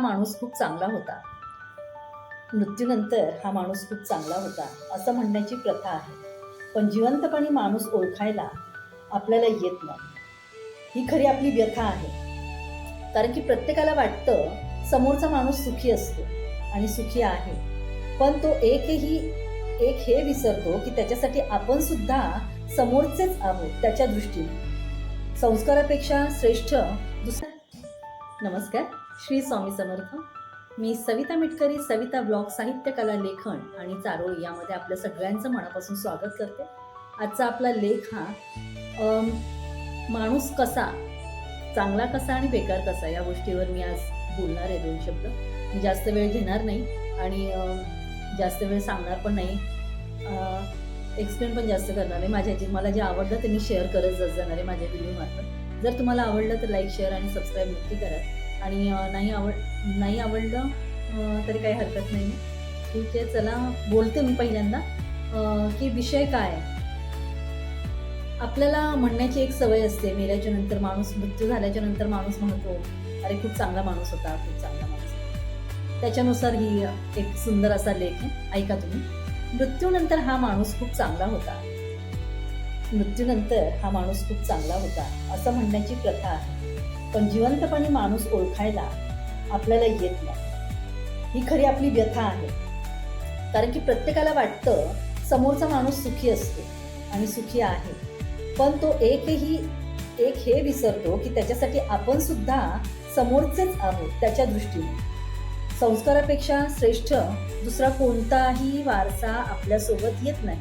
माणूस खूप चांगला होता. मृत्यूनंतर हा माणूस खूप चांगला होता असं म्हणण्याची प्रथा आहे. पण जिवंतपणी माणूस ओळखायला आपल्याला येत नाही. ही खरी आपली व्यथा आहे. कारण की प्रत्येकाला वाटतं समोरचा माणूस सुखी असतो आणि सुखी आहे. पण तो एकही एक हे विसरतो की त्याच्यासाठी आपण सुद्धा समोरचेच आहोत त्याच्या दृष्टीने. संस्कारापेक्षा श्रेष्ठ दुसरा नमस्कार. श्री स्वामी समर्थ. मी सविता मिटकरी सविता ब्लॉग साहित्य कला लेखन आणि चारोळी यामध्ये आपल्या सगळ्यांचं मनापासून स्वागत करते. आजचा आपला लेख हा माणूस कसा चांगला कसा आणि बेकार कसा या गोष्टीवर मी आज बोलणार आहे दोन शब्द. मी जास्त वेळ घेणार नाही आणि जास्त वेळ सांगणार पण नाही. एक्सप्लेन पण जास्त करणार नाही. माझ्या जे मला जे आवडलं ते मी शेअर करत जात जाणार आहे माझ्या व्हिडिओमार्फत जर तुम्हाला आवडलं तर लाईक शेअर आणि सबस्क्राईब नक्की करा. आणि नाही आवड नाही आवडलं तरी काही हरकत नाही ठीक आहे चला बोलते मी पहिल्यांदा अं, की विषय काय आहे? आपल्याला म्हणण्याची एक सवय असते मेल्याच्या नंतर माणूस मृत्यू झाल्याच्यानंतर माणूस म्हणतो अरे खूप चांगला माणूस होता खूप चांगला माणूस त्याच्यानुसार ही एक सुंदर असा लेख आहे. ऐका तुम्ही. मृत्यूनंतर हा माणूस खूप चांगला होता. मृत्यूनंतर हा माणूस खूप चांगला होता. असं म्हणण्याची प्रथा आहे. पण जिवंतपणे माणूस ओळखायला आपल्याला येत नाही. ही खरी आपली व्यथा आहे. कारण की प्रत्येकाला वाटतं समोरचा माणूस सुखी असतो आणि सुखी आहे. पण तो एकही एक हे विसरतो की त्याच्यासाठी आपण सुद्धा समोरचेच आहोत त्याच्या दृष्टीने. संस्कारापेक्षा श्रेष्ठ दुसरा कोणताही वारसा आपल्यासोबत येत नाही.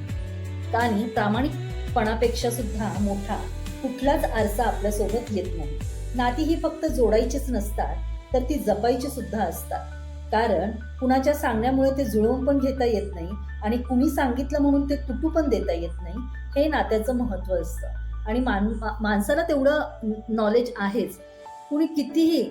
आणि प्रामाणिकपणापेक्षा सुद्धा मोठा कुठलाच आरसा आपल्यासोबत येत नाही. नाती ही फक्त जोडायचीच नसतात तर ती जपायची सुद्धा असतात. कारण कुणाच्या सांगण्यामुळे ते जुळवून पण घेता येत नाही आणि कुणी सांगितलं म्हणून ते तुटू पण देता येत नाही हे नात्याचं महत्त्व असतं. आणि मान माणसाला तेवढं नॉलेज आहेच. कुणी कितीही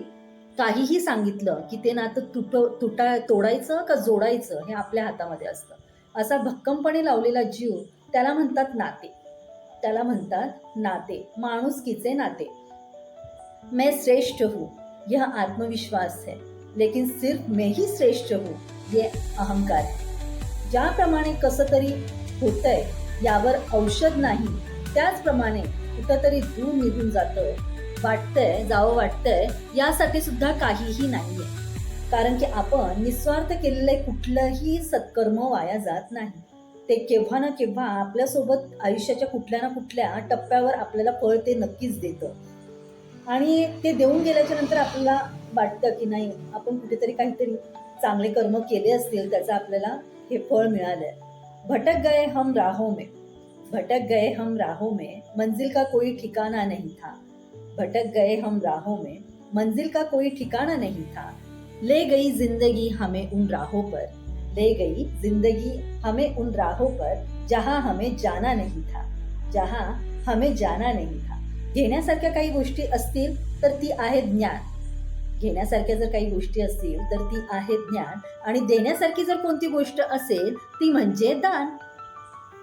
काहीही सांगितलं की ते नातं तुट तुटा तोडायचं का जोडायचं हे आपल्या हातामध्ये असतं. असा भक्कमपणे लावलेला जीव त्याला म्हणतात नाते. त्याला म्हणतात नाते माणुसकीचे नाते. मैं श्रेष्ठ हूँ यह आत्मविश्वास है लेकिन सिर्फ मैं ही श्रेष्ठ हूँ ये अहंकार है। ज्याप्रमाणे कसं तरी होतंय यावर औषध नाही त्याचप्रमाणे कुठंतरी दूर निघून जातं वाटतंय जावं वाटतंय यासाठी सुद्धा काहीही नाहीये. कारण की आपण निस्वार्थ केलेले कुठलंही सत्कर्म वाया जात नाही. ते केव्हा ना केव्हा आपल्यासोबत आयुष्याच्या कुठल्या ना कुठल्या टप्प्यावर आपल्याला फळ ते नक्कीच देतं. आणि ते देऊन गेल्याच्यानंतर आपल्याला वाटतं की नाही आपण कुठेतरी काहीतरी चांगले कर्म केले असतील त्याचं आपल्याला हे फळ मिळालंय. भटक गए हम राहों में. भटक गए हम राहों में मंजिल का कोई ठिकाना नहीं था. भटक गए हम राहों में मंजिल का कोई ठिकाना नहीं था. ले गई जिंदगी हमें उन राहों पर. ले गई जिंदगी हमें उन राहों पर जहां हमें जाना नहीं था. जहां हमें जाना नहीं था. घेण्यासारख्या काही गोष्टी असतील तर ती आहे ज्ञान. घेण्यासारख्या जर काही गोष्टी असतील तर ती आहे ज्ञान. आणि देण्यासारखी जर कोणती गोष्ट असेल ती म्हणजे दान.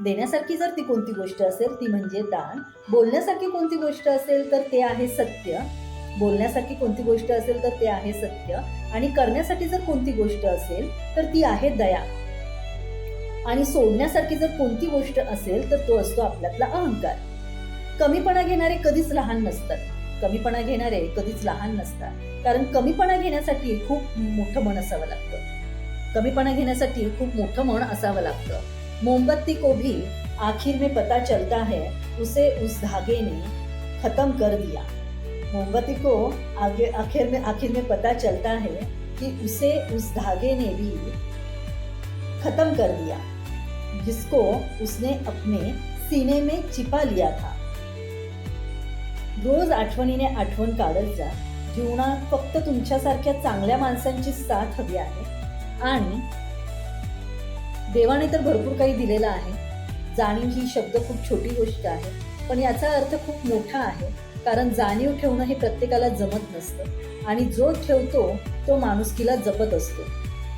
देण्यासारखी जर ती कोणती गोष्ट असेल ती म्हणजे दान. बोलण्यासारखी कोणती गोष्ट असेल तर ते आहे सत्य. बोलण्यासारखी कोणती गोष्ट असेल तर ते आहे सत्य. आणि करण्यासाठी जर कोणती गोष्ट असेल तर ती आहे दया. आणि सोडण्यासारखी जर कोणती गोष्ट असेल तर तो असतो आपल्यातला अहंकार. कमीपणा घेणारे कधीच लहान नसतात. कमीपणा घेणारे कधीच लहान नसतात. कारण कमीपणा घेण्यासाठी खूप मोठं मन असावं लागतं. कमीपणा घेण्यासाठी खूप मोठं मन असावं लागतं. मोमबत्ती को भी आखिर में पता चलता है उसे उस धागे ने खत्म कर दिया. मोमबत्ती को आगे आखिर में आखिर में पता चलता है कि उसे उस धागे ने भी खत्म कर दिया जिसको उसने अपने सीने में छिपा लिया था। रोज आठवणीने आठवण काढत जा. जीवनात फक्त तुमच्यासारख्या चांगल्या माणसांची साथ हवी आहे. आणि देवाने तर भरपूर काही दिलेलं आहे. जाणीव ही शब्द खूप छोटी गोष्ट आहे. पण याचा अर्थ खूप मोठा आहे. कारण जाणीव ठेवणं हे प्रत्येकाला जमत नसतं. आणि जो ठेवतो तो माणुसकीला जपत असतो.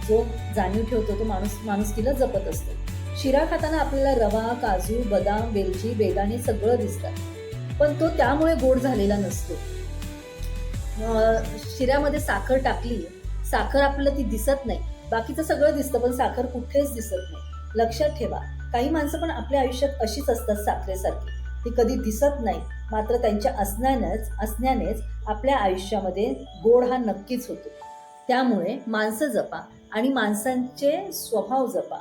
जो जाणीव ठेवतो तो माणूस माणुसकीला जपत असतो. शिरा खाताना आपल्याला रवा काजू बदाम वेलची बेदाणे सगळं दिसतात. पण तो त्यामुळे गोड झालेला नसतो. शिऱ्यामध्ये साखर टाकली साखर आपल्याला ती दिसत नाही. बाकीचं सगळं दिसतं पण साखर कुठेच दिसत नाही. लक्षात ठेवा काही माणसं पण आपल्या आयुष्यात अशीच असतात साखरेसारखी. ती कधी दिसत नाही मात्र त्यांच्या असण्यानेच असण्यानेच आपल्या आयुष्यामध्ये गोड हा नक्कीच होतो. त्यामुळे माणसं जपा आणि माणसांचे स्वभाव जपा.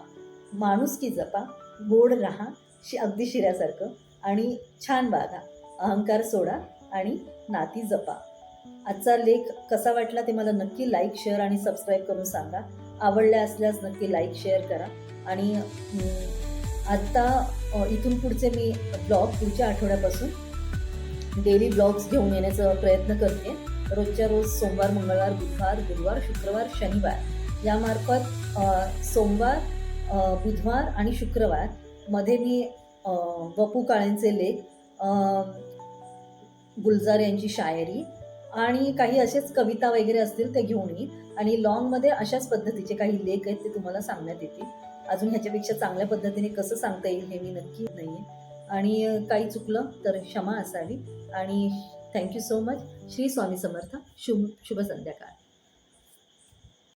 माणुसकी जपा गोड राहा शि अगदी शिऱ्यासारखं आणि छान वागा. अहंकार सोडा आणि नाती जपा. आजचा लेख कसा वाटला ते मला नक्की लाईक शेअर आणि सबस्क्राईब करून सांगा. आवडल्या असल्यास नक्की लाईक शेअर करा. आणि आत्ता इथून पुढचे मी ब्लॉग पुढच्या आठवड्यापासून डेली ब्लॉग्स घेऊन येण्याचा प्रयत्न करते. रोजच्या रोज सोमवार मंगळवार बुधवार गुरुवार शुक्रवार शनिवार यामार्फत सोमवार बुधवार आणि शुक्रवारमध्ये मी वपू काळेंचे लेख गुलजार यांची शायरी आणि काही असेच कविता वगैरे असतील ते घेऊन येईल आणि लॉंगमध्ये अशाच पद्धतीचे काही लेख आहेत ते तुम्हाला सांगण्यात येतील. अजून ह्याच्यापेक्षा चांगल्या पद्धतीने कसं सांगता येईल हे मी नक्की नाही आहे आणि काही चुकलं तर क्षमा असावी. आणि thank you so much Shri Swami Samarth. शुभ शुभ संध्याकाळ.